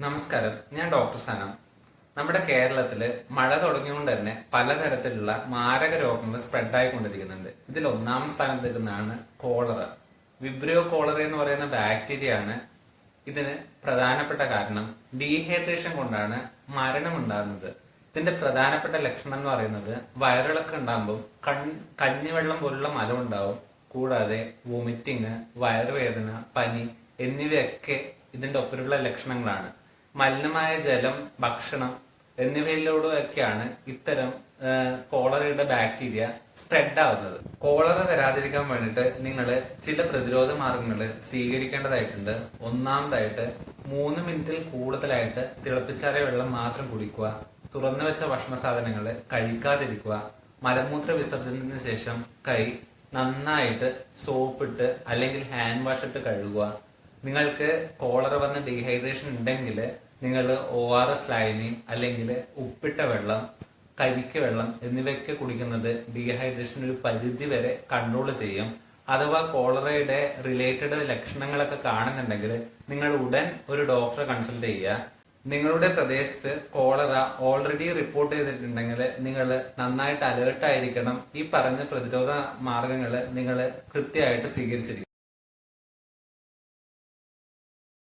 നമസ്കാരം. ഞാൻ ഡോക്ടർ സനം. നമ്മുടെ കേരളത്തിൽ മഴ തുടങ്ങിയോണ്ട് തന്നെ പലതരത്തിലുള്ള മാരക രോഗങ്ങൾ സ്പ്രെഡ് ആയിക്കൊണ്ടിരിക്കുന്നുണ്ട്. ഇതിൽ ഒന്നാം സ്ഥാനത്ത് നിൽക്കുന്നതാണ് കോളറ വിബ്രിയോ കോളറ എന്ന് പറയുന്ന ബാക്ടീരിയ ആണ് ഇതിന് പ്രധാനപ്പെട്ട കാരണം ഡീഹൈഡ്രേഷൻ കൊണ്ടാണ് മരണം ഉണ്ടാകുന്നത് ഇതിന്റെ പ്രധാനപ്പെട്ട ലക്ഷണം എന്ന് പറയുന്നത് വയറിളക്കം ഉണ്ടാകുമ്പോൾ കഞ്ഞിവെള്ളം പോലുള്ള മലം ഉണ്ടാവും. കൂടാതെ വൊമിറ്റിങ് വയറുവേദന പനി എന്നിവയൊക്കെ ഇതിന്റെ ഒപ്പമുള്ള ലക്ഷണങ്ങളാണ്. മലിനമായ ജലം ഭക്ഷണം എന്നിവയിലൂടെയൊക്കെയാണ് ഇത്തരം കോളറയുടെ ബാക്ടീരിയ സ്പ്രെഡ് ആവുന്നത് കോളറ വരാതിരിക്കാൻ വേണ്ടിയിട്ട് നിങ്ങൾ ചില പ്രതിരോധ മാർഗങ്ങൾ സ്വീകരിക്കേണ്ടതായിട്ടുണ്ട്. ഒന്നാമതായിട്ട് മൂന്ന് മിനിറ്റിൽ കൂടുതലായിട്ട് തിളപ്പിച്ചാറിയ വെള്ളം മാത്രം കുടിക്കുക തുറന്നു വെച്ച ഭക്ഷണ സാധനങ്ങൾ കഴിക്കാതിരിക്കുക മലമൂത്ര വിസർജനത്തിന് ശേഷം കൈ നന്നായിട്ട് സോപ്പിട്ട് അല്ലെങ്കിൽ ഹാൻഡ് വാഷ് ഇട്ട് കഴുകുക. നിങ്ങൾക്ക് കോളറ വന്ന് ഡീഹൈഡ്രേഷൻ ഉണ്ടെങ്കിൽ നിങ്ങൾ ഒ ആർ എസ് ലായനി അല്ലെങ്കിൽ ഉപ്പിട്ട വെള്ളം കരിക്ക് വെള്ളം എന്നിവയൊക്കെ കുടിക്കുന്നത് ഡീഹൈഡ്രേഷൻ ഒരു പരിധി വരെ കൺട്രോൾ ചെയ്യും. അഥവാ കോളറയുടെ റിലേറ്റഡ് ലക്ഷണങ്ങളൊക്കെ കാണുന്നുണ്ടെങ്കിൽ നിങ്ങൾ ഉടൻ ഒരു ഡോക്ടറെ കൺസൾട്ട് ചെയ്യുക. നിങ്ങളുടെ പ്രദേശത്ത് കോളറ ഓൾറെഡി റിപ്പോർട്ട് ചെയ്തിട്ടുണ്ടെങ്കിൽ നിങ്ങൾ നന്നായിട്ട് അലേർട്ടായിരിക്കണം ഈ പറഞ്ഞ പ്രതിരോധ മാർഗങ്ങൾ നിങ്ങൾ കൃത്യമായിട്ട് സ്വീകരിച്ചിരിക്കണം.